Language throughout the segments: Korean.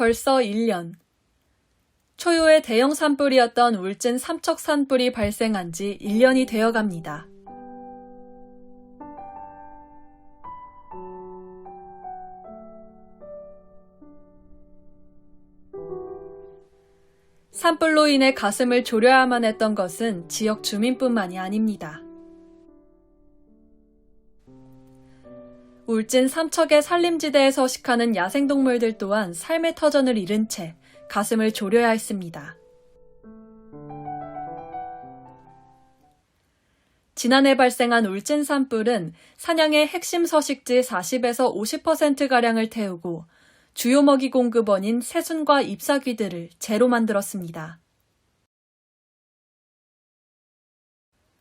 벌써 1년. 초유의 대형 산불이었던 울진 삼척 산불이 발생한 지 1년이 되어 갑니다. 산불로 인해 가슴을 졸여야만 했던 것은 지역 주민뿐만이 아닙니다. 울진 삼척의 산림지대에 서 식하는 야생동물들 또한 삶의 터전을 잃은 채 가슴을 졸여야 했습니다. 지난해 발생한 울진 산불은 사냥의 핵심 서식지 40에서 50%가량을 태우고 주요 먹이 공급원인 새순과 잎사귀들을 제로 만들었습니다.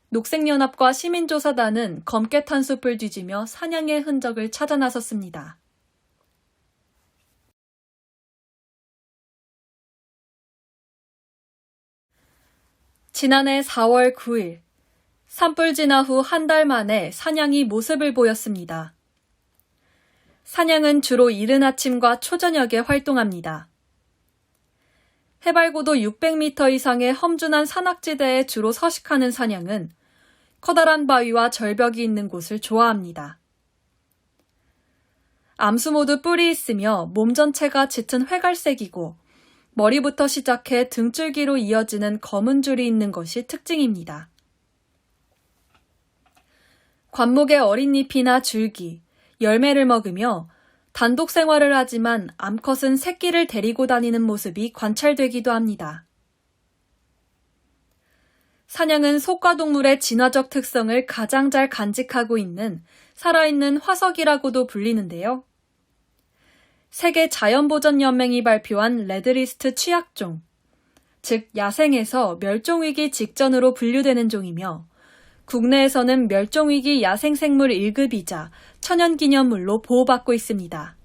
녹색연합과 시민조사단은 검게 탄 숲을 뒤지며 사냥의 흔적을 찾아 나섰습니다. 지난해 4월 9일, 산불 진화 후 한 달 만에 사냥이 모습을 보였습니다. 사냥은 주로 이른 아침과 초저녁에 활동합니다. 해발고도 600m 이상의 험준한 산악지대에 주로 서식하는 사냥은 커다란 바위와 절벽이 있는 곳을 좋아합니다. 암수 모두 뿔이 있으며 몸 전체가 짙은 회갈색이고 머리부터 시작해 등줄기로 이어지는 검은 줄이 있는 것이 특징입니다. 관목의 어린 잎이나 줄기, 열매를 먹으며 단독 생활을 하지만 암컷은 새끼를 데리고 다니는 모습이 관찰되기도 합니다. 사냥은 속과 동물의 진화적 특성을 가장 잘 간직하고 있는 살아있는 화석이라고도 불리는데요. 세계 자연보전연맹이 발표한 레드리스트 취약종, 즉 야생에서 멸종위기 직전으로 분류되는 종이며 국내에서는 멸종위기 야생생물 1급이자 천연기념물로 보호받고 있습니다.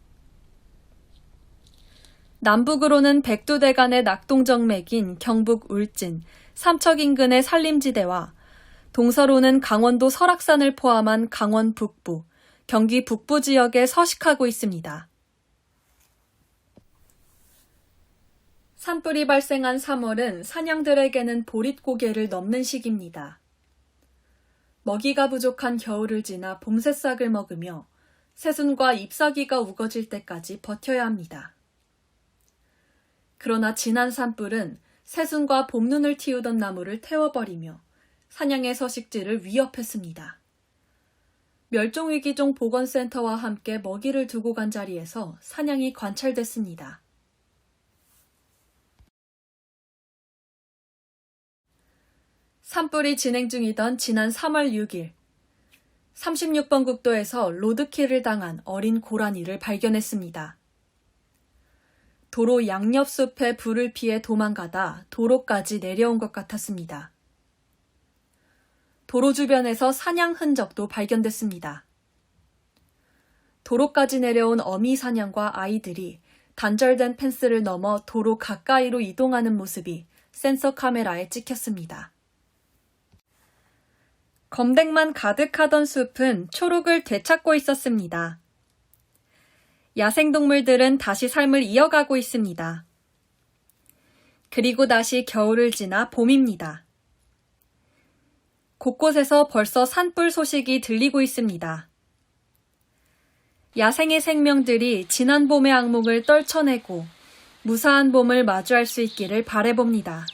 남북으로는 백두대간의 낙동정맥인 경북 울진, 삼척 인근의 산림지대와 동서로는 강원도 설악산을 포함한 강원 북부, 경기 북부 지역에 서식하고 있습니다. 산불이 발생한 3월은 사냥들에게는 보릿고개를 넘는 시기입니다. 먹이가 부족한 겨울을 지나 봄새싹을 먹으며 새순과 잎사귀가 우거질 때까지 버텨야 합니다. 그러나 지난 산불은 새순과 봄눈을 틔우던 나무를 태워버리며 사냥의 서식지를 위협했습니다. 멸종위기종 보건센터와 함께 먹이를 두고 간 자리에서 사냥이 관찰됐습니다. 산불이 진행 중이던 지난 3월 6일, 36번 국도에서 로드킬을 당한 어린 고라니를 발견했습니다. 도로 양옆숲에 불을 피해 도망가다 도로까지 내려온 것 같았습니다. 도로 주변에서 사냥 흔적도 발견됐습니다. 도로까지 내려온 어미 사냥과 아이들이 단절된 펜스를 넘어 도로 가까이로 이동하는 모습이 센서 카메라에 찍혔습니다. 검댕만 가득하던 숲은 초록을 되찾고 있었습니다. 야생동물들은 다시 삶을 이어가고 있습니다. 그리고 다시 겨울을 지나 봄입니다. 곳곳에서 벌써 산불 소식이 들리고 있습니다. 야생의 생명들이 지난 봄의 악몽을 떨쳐내고 무사한 봄을 마주할 수 있기를 바래봅니다.